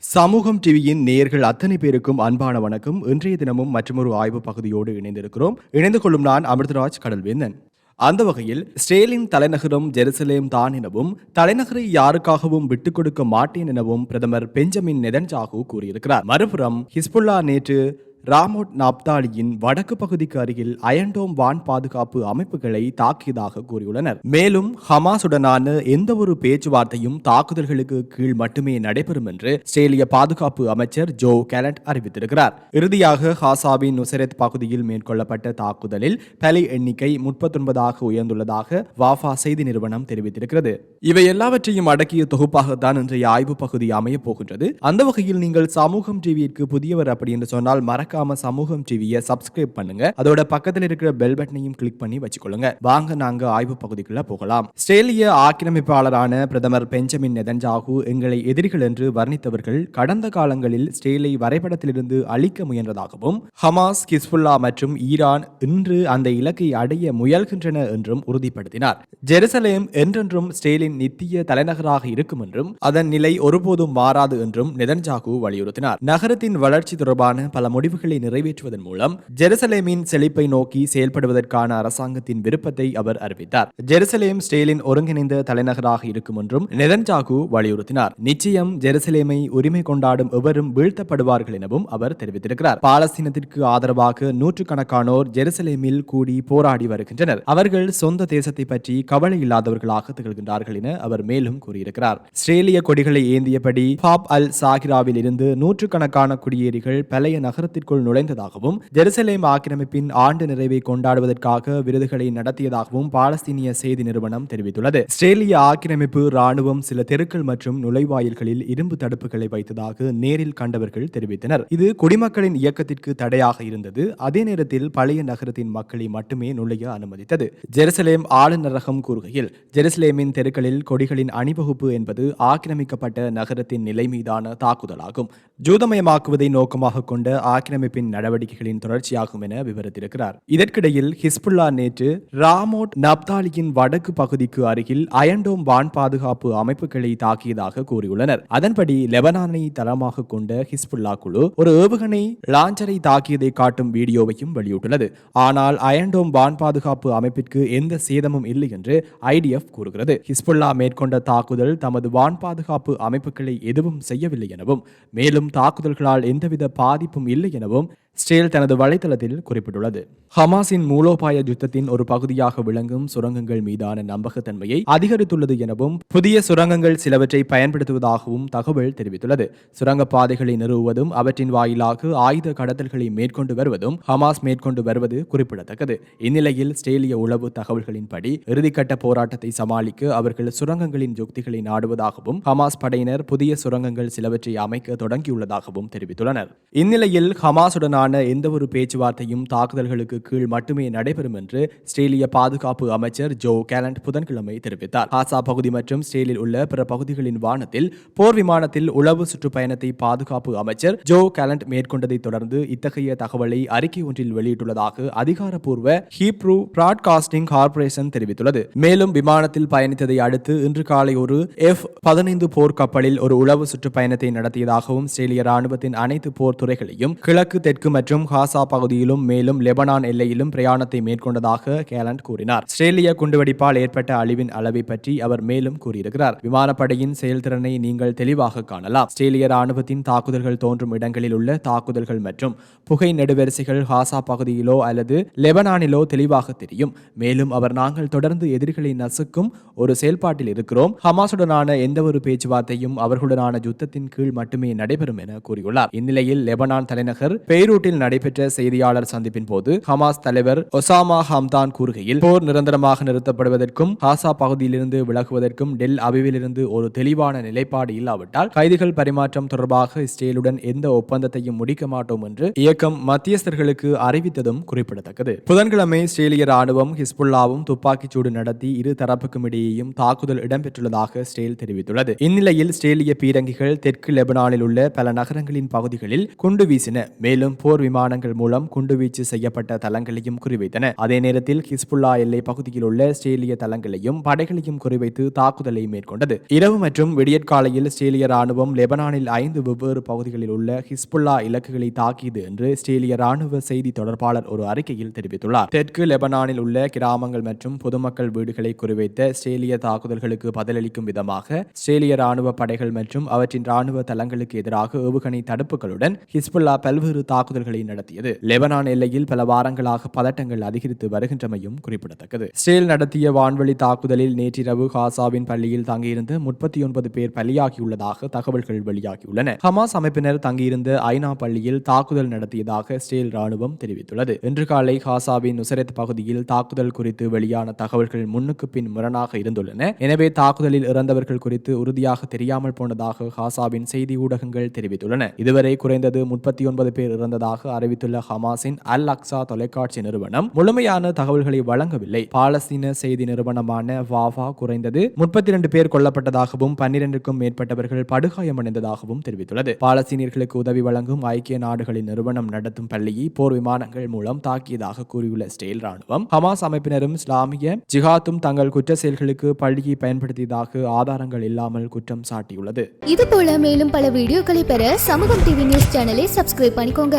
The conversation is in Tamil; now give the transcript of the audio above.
சமூகம் டிவியின் நேயர்கள் அத்தனை பேருக்கும் அன்பான வணக்கம். இன்றைய தினமும் மற்றொரு ஆய்வு பகுதியோடு இணைந்திருக்கிறோம். இணைந்து கொள்ளும் நான் அமிர்தராஜ் கடல்வேந்தன். அந்த வகையில் ஸ்டேலின் தலைநகரம் ஜெருசலேம் தான் எனவும் தலைநகரை யாருக்காகவும் விட்டுக் கொடுக்க மாட்டேன் எனவும் பிரதமர் பெஞ்சமின் நெதன்ஜாகு கூறியிருக்கிறார். மறுபுறம் ஹிஸ்புல்லா நேற்று ராமோட் நாப்தாலியின் வடக்கு பகுதிக்கு அருகில் அயன்டோம் வான் பாதுகாப்பு அமைப்புகளை தாக்கியதாக கூறியுள்ளனர். மேலும் ஹமாசுடனான எந்த ஒரு பேச்சுவார்த்தையும் தாக்குதல்களுக்கு கீழ் மட்டுமே நடைபெறும் என்று ஸ்ரேலிய பாதுகாப்பு அமைச்சர் ஜோ கேலண்ட் அறிவித்திருக்கிறார். இறுதியாக ஹாசாவின் நுசரெத் பகுதியில் மேற்கொள்ளப்பட்ட தாக்குதலில் பலி எண்ணிக்கை முப்பத்தொன்பதாக உயர்ந்துள்ளதாக வாஃபா செய்தி நிறுவனம் தெரிவித்திருக்கிறது. இவை எல்லாவற்றையும் அடக்கிய தொகுப்பாகத்தான் இன்றைய ஆய்வு பகுதி அமையப் போகின்றது. அந்த வகையில் நீங்கள் சமூகம் டிவியிற்கு புதியவர் அப்படி என்று சொன்னால் மறக்காம சமூகம் டிவியை சப்ஸ்கிரைப் பண்ணுங்க. அதோட பக்கத்தில் இருக்கிற பெல் பட்டனையும் கிளிக் பண்ணி வச்சுக்கொள்ளுங்க. வாங்க நாங்க ஆய்வு பகுதிக்குள்ள போகலாம். ஸ்ட்ரேலிய ஆக்கிரமிப்பாளரான பிரதமர் பெஞ்சமின் நெதன்ஜாகு எங்களை எதிரிகள் என்று வர்ணித்தவர்கள் கடந்த காலங்களில் ஸ்டேலை வரைபடத்திலிருந்து அழிக்க முயன்றதாகவும் ஹமாஸ் கிஸ்புல்லா மற்றும் ஈரான் இன்று அந்த இலக்கை அடைய முயல்கின்றன என்றும் உறுதிப்படுத்தினார். ஜெருசலேம் என்றென்றும் ஸ்டேலின் நித்திய தலைநகராக இருக்கும் என்றும் அதன் நிலை ஒருபோதும் மாறாது என்றும் நெதன்ஜாகு வலியுறுத்தினார். நகரத்தின் வளர்ச்சி தொடர்பான பல முடிவுகள் முடிவுகளை நிறைவேற்றுவதன் மூலம் ஜெருசலேமின் செழிப்பை நோக்கி செயல்படுவதற்கான அரசாங்கத்தின் விருப்பத்தை அவர் அறிவித்தார். ஜெருசலேம் ஸ்டேலின் ஒருங்கிணைந்த தலைநகராக இருக்கும் என்றும் நெதன்ஜாகு வலியுறுத்தினார். நிச்சயம் ஜெருசலேமை உரிமை கொண்டாடும் எவரும் வீழ்த்தப்படுவார்கள் எனவும் அவர் தெரிவித்திருக்கிறார். பாலஸ்தீனத்திற்கு ஆதரவாக நூற்றுக்கணக்கானோர் ஜெருசலேமில் கூடி போராடி வருகின்றனர். அவர்கள் சொந்த தேசத்தை பற்றி கவலை இல்லாதவர்களாக திகழ்கின்றார்கள் என அவர் மேலும் கூறியிருக்கிறார். ஸ்ரேலிய கொடிகளை ஏந்தியபடி பாப் அல் சாகிராவில் இருந்து நூற்றுக்கணக்கான குடியேறிகள் பழைய நகரத்திற்கு நகரத்திற்குள் நுழைந்ததாகவும் ஜெருசலேம் ஆக்கிரமிப்பின் ஆண்டு நிறைவை கொண்டாடுவதற்காக விருதுகளை நடத்தியதாகவும் பாலஸ்தீனிய செய்தி நிறுவனம் தெரிவித்துள்ளது. ஸ்ரேலிய ஆக்கிரமிப்பு ராணுவம் சில தெருக்கள் மற்றும் நுழைவாயில்களில் இரும்பு தடுப்புகளை வைத்ததாக நேரில் கண்டவர்கள் தெரிவித்தனர். இது குடிமக்களின் இயக்கத்திற்கு தடையாக இருந்தது. அதே நேரத்தில் பழைய நகரத்தின் மக்களை மட்டுமே நுழைய அனுமதித்தது. ஜெருசலேம் ஆளுநரகம் கூறுகையில் ஜெருசலேமின் தெருக்களில் கொடிகளின் அணிவகுப்பு என்பது ஆக்கிரமிக்கப்பட்ட நகரத்தின் நிலை மீதான தாக்குதலாகும். ஜூதமயமாக்குவதை நோக்கமாக கொண்ட ஆக்கிரமி ஆக்கிரமிப்பின் நடவடிக்கைகளின் தொடர்ச்சியாகும் என விவரித்திருக்கிறார். இதற்கிடையில் ஹிஸ்புல்லா நேற்று ராமோட் நப்தாலியின் வடக்கு பகுதிக்கு அருகில் அயண்டோம் வான் பாதுகாப்பு அமைப்புகளை தாக்கியதாக கூறியுள்ளனர். அதன்படி லெபனானை தளமாக கொண்ட ஹிஸ்புல்லா குழு ஒரு ஏவுகணை லாஞ்சரை தாக்கியதை காட்டும் வீடியோவையும் வெளியிட்டுள்ளது. ஆனால் அயண்டோம் வான் பாதுகாப்பு அமைப்பிற்கு எந்த சேதமும் இல்லை என்று ஐடிஎஃப் கூறுகிறது. ஹிஸ்புல்லா மேற்கொண்ட தாக்குதல் தமது வான் பாதுகாப்பு அமைப்புகளை எதுவும் செய்யவில்லை எனவும் மேலும் தாக்குதல்களால் எந்தவித பாதிப்பும் இல்லை எனவும் Nabum ஸ்டேல் தனது வலைதளத்தில் குறிப்பிட்டுள்ளது. ஹமாஸின் மூலோபாய யுத்தத்தின் ஒரு பகுதியாக விளங்கும் சுரங்கங்கள் மீதான நம்பகத்தன்மையை அதிகரித்துள்ளது எனவும் புதிய சுரங்கங்கள் சிலவற்றை பயன்படுத்துவதாகவும் தகவல் தெரிவித்துள்ளது. சுரங்க பாதைகளை நிறுவுவதும் அவற்றின் வாயிலாக ஆயுத கடத்தல்களை மேற்கொண்டு வருவதும் ஹமாஸ் மேற்கொண்டு வருவது குறிப்பிடத்தக்கது. இந்நிலையில் ஸ்டேலிய உளவு தகவல்களின்படி இறுதிக்கட்ட போராட்டத்தை சமாளிக்க அவர்கள் சுரங்கங்களின் யுக்திகளை நாடுவதாகவும் ஹமாஸ் படையினர் புதிய சுரங்கங்கள் சிலவற்றை அமைக்க தொடங்கியுள்ளதாகவும் தெரிவித்துள்ளனர். இந்நிலையில் ஹமாசுடனான எந்த ஒரு பேச்சுவார்த்தையும் தாக்குதல்களுக்கு கீழ் மட்டுமே நடைபெறும் என்று ஸ்ட்ரேலிய பாதுகாப்பு அமைச்சர் ஜோ கேலண்ட் புதன்கிழமை தெரிவித்தார். ஹாசா பகுதி மற்றும் ஸ்டேலில் உள்ள பிற பகுதிகளின் வானத்தில் போர் விமானத்தில் உளவு சுற்றுப்பயணத்தை பாதுகாப்பு அமைச்சர் ஜோ கேலண்ட் மேற்கொண்டதை தொடர்ந்து இத்தகைய தகவலை அறிக்கை ஒன்றில் வெளியிட்டுள்ளதாக அதிகாரப்பூர்வ ஹீப்ரூ பிராட்காஸ்டிங் கார்பரேஷன் தெரிவித்துள்ளது. மேலும் விமானத்தில் பயணித்ததை அடுத்து இன்று காலை ஒரு எஃப் பதினைந்து போர் கப்பலில் ஒரு உளவு சுற்றுப்பயணத்தை நடத்தியதாகவும் ஸ்ட்ரேலிய ராணுவத்தின் அனைத்து போர் துறைகளையும் கிழக்கு தெற்கு மற்றும் ஹாசா பகுதியிலும் மேலும் லெபனான் எல்லையிலும் பிரயாணத்தை மேற்கொண்டதாக கேலண்ட் கூறினார். ஸ்ட்ரேலிய குண்டுவெடிப்பால் ஏற்பட்ட அழிவின் அளவை பற்றி அவர் மேலும் கூறியிருக்கிறார். விமானப்படையின் செயல்திறனை நீங்கள் தெளிவாக காணலாம். ஸ்ட்ரேலிய ராணுவத்தின் தாக்குதல்கள் தோன்றும் இடங்களில் உள்ள தாக்குதல்கள் மற்றும் புகை நெடுவரிசைகள் ஹாசா பகுதியிலோ அல்லது லெபனானிலோ தெளிவாக தெரியும். மேலும் அவர் நாங்கள் தொடர்ந்து எதிரிகளை நசுக்கும் ஒரு செயல்பாட்டில் இருக்கிறோம். ஹமாசுடனான எந்தவொரு பேச்சுவார்த்தையும் அவர்களுடனான யுத்தத்தின் கீழ் மட்டுமே நடைபெறும் என கூறியுள்ளார். இந்நிலையில் லெபனான் தலைநகர் பெய்ரூட்டில் நடைபெற்ற செய்தியாளர் சந்திப்பின் போது ஹமாஸ் தலைவர் ஒசாமா ஹம்தான் கூறுகையில் போர் நிரந்தரமாக நிறுத்தப்படுவதற்கும் ஹாசா பகுதியிலிருந்து விலகுவதற்கும் டெல் அபிவிலிருந்து ஒரு தெளிவான நிலைப்பாடு இல்லாவிட்டால் கைதிகள் பரிமாற்றம் தொடர்பாக இஸ்ரேலுடன் எந்த ஒப்பந்தத்தையும் முடிக்க மாட்டோம் என்று இயக்கம் மத்தியஸ்தர்களுக்கு அறிவித்ததும் குறிப்பிடத்தக்கது. புதன்கிழமை இஸ்ரேலிய ராணுவம் ஹிஸ்புல்லாவும் துப்பாக்கிச்சூடு நடத்தி இரு தரப்புக்கும் இடையேயும் தாக்குதல் இடம்பெற்றுள்ளதாக இஸ்ரேல் தெரிவித்துள்ளது. இந்நிலையில் இஸ்ரேலிய பீரங்கிகள் தெற்கு லெபனானில் உள்ள பல நகரங்களின் பகுதிகளில் குண்டு வீசின மேலும் போர் விமானங்கள் மூலம் குண்டுவீச்சு செய்யப்பட்ட தளங்களையும் குறிவைத்தன. அதே நேரத்தில் ஹிஸ்புல்லா எல்லை பகுதியில் உள்ள ஸ்ரேலிய தளங்களையும் படைகளையும் குறிவைத்து தாக்குதலை மேற்கொண்டது. இரவு மற்றும் விடியற்காலையில் ஸ்ரேலிய ராணுவம் லெபனானில் ஐந்து வெவ்வேறு பகுதிகளில் உள்ள ஹிஸ்புல்லா இலக்குகளை தாக்கியது என்று ஸ்ரேலிய ராணுவ செய்தி தொடர்பாளர் ஒரு அறிக்கையில் தெரிவித்துள்ளார். தெற்கு லெபனானில் உள்ள கிராமங்கள் மற்றும் பொதுமக்கள் வீடுகளை குறிவைத்த ஸ்ரேலிய தாக்குதல்களுக்கு பதிலளிக்கும் விதமாக ஸ்ரேலிய ராணுவ படைகள் மற்றும் அவற்றின் ராணுவ தளங்களுக்கு எதிராக ஏவுகணை தடுப்புகளுடன் ஹிஸ்புல்லா பல்வேறு தாக்குதல் தாக்குதல்களை நடத்தியது. லெபனான் எல்லையில் பல வாரங்களாக பதட்டங்கள் அதிகரித்து வருகின்றமையும் குறிப்பிடத்தக்கது. இஸ்ரேல் நடத்திய வான்வழி தாக்குதலில் நேற்றிரவு காசாவின் பள்ளியில் தங்கியிருந்து முப்பத்தி ஒன்பது பேர் பலியாகியுள்ளதாக தகவல்கள் வெளியாகியுள்ளன. ஹமாஸ் அமைப்பினர் தங்கியிருந்த ஐநா பள்ளியில் தாக்குதல் நடத்தியதாக இஸ்ரேல் ராணுவம் தெரிவித்துள்ளது. இன்று காலை காசாவின் நுசரத் பகுதியில் தாக்குதல் குறித்து வெளியான தகவல்கள் முன்னுக்கு பின் முரணாக இருந்துள்ளன. எனவே தாக்குதலில் இறந்தவர்கள் குறித்து உறுதியாக தெரியாமல் போனதாக காசாவின் செய்தி ஊடகங்கள் தெரிவித்துள்ளன. இதுவரை குறைந்தது முப்பத்தி ஒன்பது பேர் இறந்ததாக அறிவித்துள்ள ஹமாஸின் அல் அக்ஸா தொலைக்காட்சி நிறுவனம் முழுமையான தகவல்களை வழங்கவில்லை. பாலஸ்தீன செய்தி நிறுவனமான வாவா குறைந்தது முப்பத்தி இரண்டு பேர் கொல்லப்பட்டதாகவும் பன்னிரண்டுக்கும் மேற்பட்டவர்கள் படுகாயமடைந்ததாகவும் தெரிவித்துள்ளது. பாலஸ்தீனியர்களுக்கு உதவி வழங்கும் ஐக்கிய நாடுகளின் நிறுவனம் நடத்தும் பள்ளியை போர் விமானங்கள் மூலம் தாக்கியதாக கூறியுள்ள இஸ்ரேல் ராணுவம் ஹமாஸ் அமைப்பினரும் இஸ்லாமிய ஜிஹாத்தும் தங்கள் குற்ற செயல்களுக்கு பள்ளியை பயன்படுத்தியதாக ஆதாரங்கள் இல்லாமல் குற்றம் சாட்டியுள்ளது. இது போல மேலும் பல வீடியோக்களை பெற சமூகம் டிவி நியூஸ் சேனலை சப்ஸ்கிரைப் பண்ணிக்கோங்க.